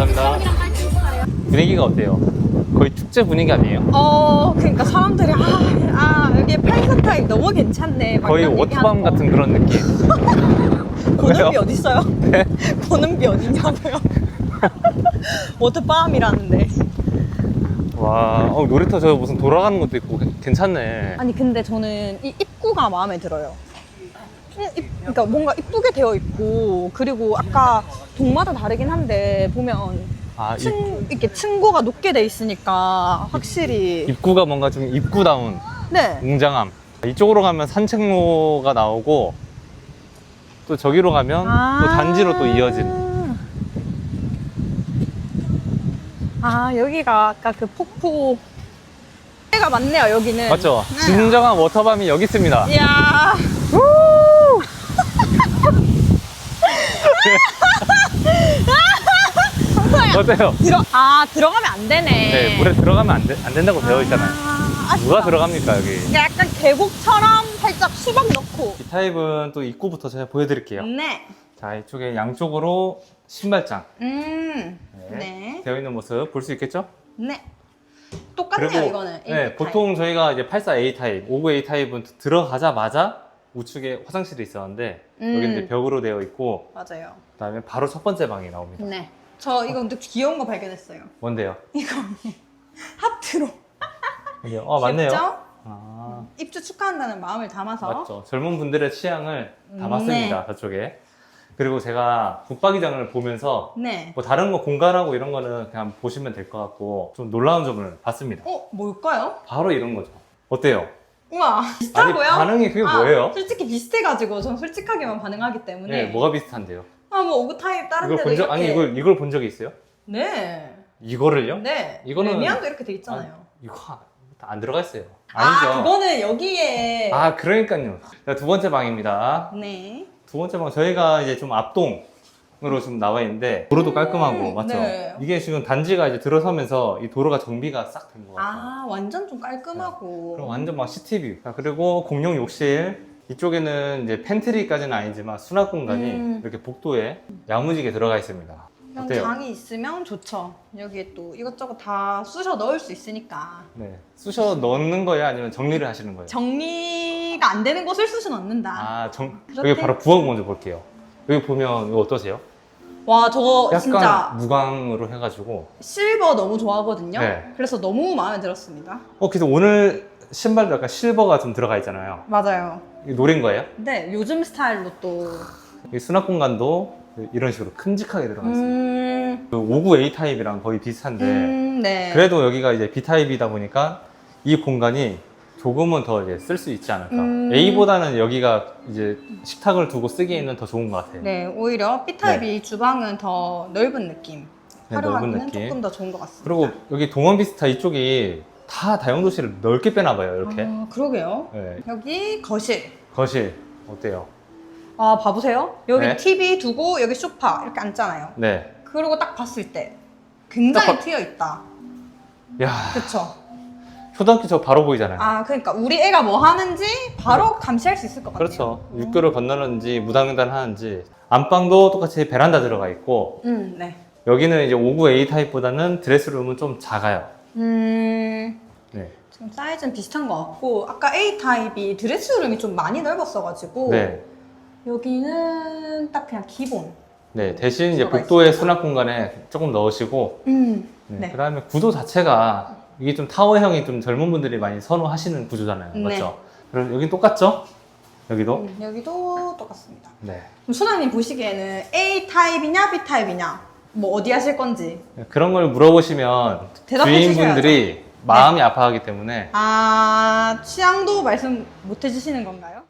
감사합니다. 분위기가 어때요? 거의 축제 분위기 아니에요? 어, 그러니까 사람들이 아, 아 여기 8사 타입 너무 괜찮네. 막 거의 이런 워터밤 얘기하는 거. 같은 그런 느낌. 보는 왜요? 비 어디 있어요? 네. 보는 비 어디냐고요? 워터밤이라는데. 와, 어, 놀이터 저 무슨 돌아가는 것도 있고 괜찮네. 아니 근데 저는 이 입구가 마음에 들어요. 그러니까 뭔가 이쁘게 되어 있고 그리고 아까 동마다 다르긴 한데 보면 아, 입, 층 이렇게 층고가 높게 돼 있으니까 확실히 입구가 뭔가 좀 입구다운 네. 웅장함. 이쪽으로 가면 산책로가 나오고 또 저기로 가면 또 단지로 또 이어진. 아 여기가 아까 그 폭포 가 많네요 여기는. 맞죠? 네. 진정한 워터밤이 여기 있습니다. 이야. 어때요? 들어 아 들어가면 안 되네. 네, 물에 들어가면 안, 돼- 안 된다고 되어 있잖아요. 아, 누가. 들어갑니까, 여기? 약간 계곡처럼 살짝 수박 넣고. 이 타입은 또 입구부터 제가 보여드릴게요. 네. 자, 이쪽에 양쪽으로 신발장 음. 네. 네. 되어 있는 모습 볼 수 있겠죠? 네. 똑같네요 이거는. 네, A 보통 저희가 이제 84A 타입, 59A 타입은 들어가자마자 우측에 화장실이 있었는데 음. 여기 이제 벽으로 되어 있고. 맞아요. 그다음에 바로 첫 번째 방이 나옵니다. 네. 저 이거 근데 귀여운 거 발견했어요. 뭔데요? 이거 하트로. 여기요. 어, 맞네요. 귀엽죠? 아, 입주 축하한다는 마음을 담아서. 맞죠. 젊은 분들의 취향을 음, 담았습니다. 저쪽에. 그리고 제가 북박이장을 보면서 네. 뭐 다른 거 공간하고 이런 거는 그냥 보시면 될 것 같고 좀 놀라운 점을 봤습니다. 어 뭘까요? 바로 이런 거죠. 어때요? 우와 아니 비슷하고요? 반응이 그게 아, 뭐예요? 솔직히 비슷해가지고 전 솔직하게만 반응하기 때문에. 네, 뭐가 비슷한데요? 아뭐 오브 타입 다른 이걸 데도 본 적, 이렇게. 아니 이걸 이걸 본 적이 있어요? 네. 이거를요? 네. 이거는- 레미안도 이렇게 돼 있잖아요. 이거 다 안 들어가 있어요. 아, 아니죠? 그거는 여기에. 아, 그러니까요. 자, 두 번째 방입니다. 네. 두 번째 방 저희가 이제 좀 앞동 으로 지금 나와 있는데 도로도 깔끔하고 맞죠? 네. 이게 지금 단지가 이제 들어서면서 이 도로가 정비가 싹 된 것 같아요. 아 완전 좀 깔끔하고. 그럼 완전 막 시티뷰. 자, 그리고 공용 욕실. 이쪽에는 이제 팬트리까지는 아니지만 수납 공간이 음. 이렇게 복도에 야무지게 들어가 있습니다. 이런 어때요? 장이 있으면 좋죠. 여기에 또 이것저것 다 쑤셔 넣을 수 있으니까. 네. 쑤셔 넣는 거예요? 아니면 정리를 하시는 거예요? 정리가 안 되는 곳을 쑤셔 넣는다. 아, 정, 그렇대. 여기 바로 부엌 먼저 볼게요. 여기 보면 이거 어떠세요? 와 저거 약간 진짜 무광으로 해가지고. 실버 너무 좋아하거든요. 네. 그래서 너무 마음에 들었습니다. 어, 그래서 오늘 신발도 약간 실버가 좀 들어가 있잖아요. 맞아요. 이게 노린 거예요? 네, 요즘 스타일로 또. 이 수납 공간도 이런 식으로 큼직하게 들어가 있어요. 음, 그 59A 타입이랑 거의 비슷한데 음, 네. 그래도 여기가 이제 B 타입이다 보니까 이 공간이 조금은 더 이제 쓸 수 있지 않을까. 음. A보다는 여기가 이제 식탁을 두고 쓰기에는 더 좋은 것 같아요. 네, 오히려 B 타입이 주방은 더 넓은 느낌. 네, 활용하기는 넓은 느낌. 조금 더 좋은 것 같습니다. 그리고 여기 동원 비스타 이쪽이 다 다용도실을 넓게 빼나 봐요. 이렇게. 아, 그러게요. 네. 여기 거실. 거실 어때요? 아, 봐보세요. 여기 네. TV 두고 여기 소파 이렇게 앉잖아요. 네. 그리고 딱 봤을 때 굉장히 딱 봐- 트여 있다. 야 그쵸? 초등학교 저 바로 보이잖아요. 아, 그러니까 우리 애가 뭐 하는지 바로 감시할 수 있을 것 같아요. 그렇죠. 육교를 건너는지 무당횡단 하는지 안방도 똑같이 베란다 들어가 있고 음, 네. 여기는 이제 59A 타입보다는 드레스룸은 좀 작아요. 음, 네. 지금 사이즈는 비슷한 것 같고 아까 A 타입이 드레스룸이 좀 많이 넓었어가지고 네. 여기는 딱 그냥 기본. 네. 대신 이제 들어가 복도의 수납 공간에 조금 넣으시고 음, 네. 네. 그다음에 구조 자체가 이게 좀 타워형이 좀 젊은 분들이 많이 선호하시는 구조잖아요. 네. 맞죠? 그럼 여긴 똑같죠? 여기도? 음, 여기도 똑같습니다. 네. 그럼 소장님 보시기에는 A 타입이냐 B 타입이냐 뭐 어디 하실 건지 그런 걸 물어보시면 대답해 주인분들이 마음이 아파하기 때문에 아 취향도 말씀 못 해주시는 건가요?